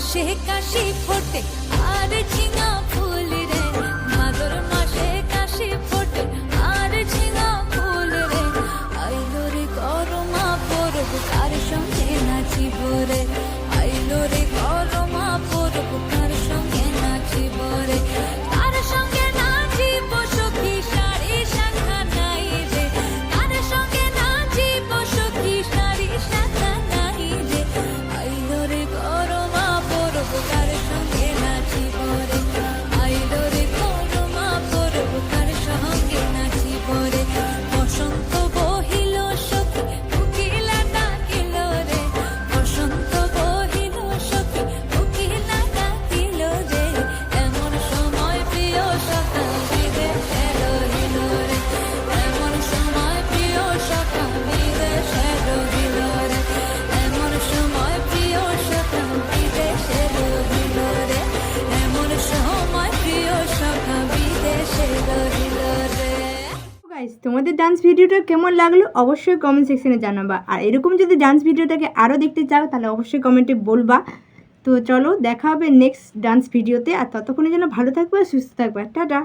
আকাশে কাশি ফোটে। আর ঝিঙা গাইস তোমাদের ডান্স ভিডিওটা কেমন লাগল অবশ্যই কমেন্ট সেকশনে জানাবা। আর এরকম যদি ডান্স ভিডিওটাকে আরও দেখতে চাও, তাহলে অবশ্যই কমেন্টে বলবা। তো চলো, দেখা হবে নেক্সট ডান্স ভিডিওতে আর ততক্ষণে যেন ভালো থাকবে আর সুস্থ থাকবে। টাটা!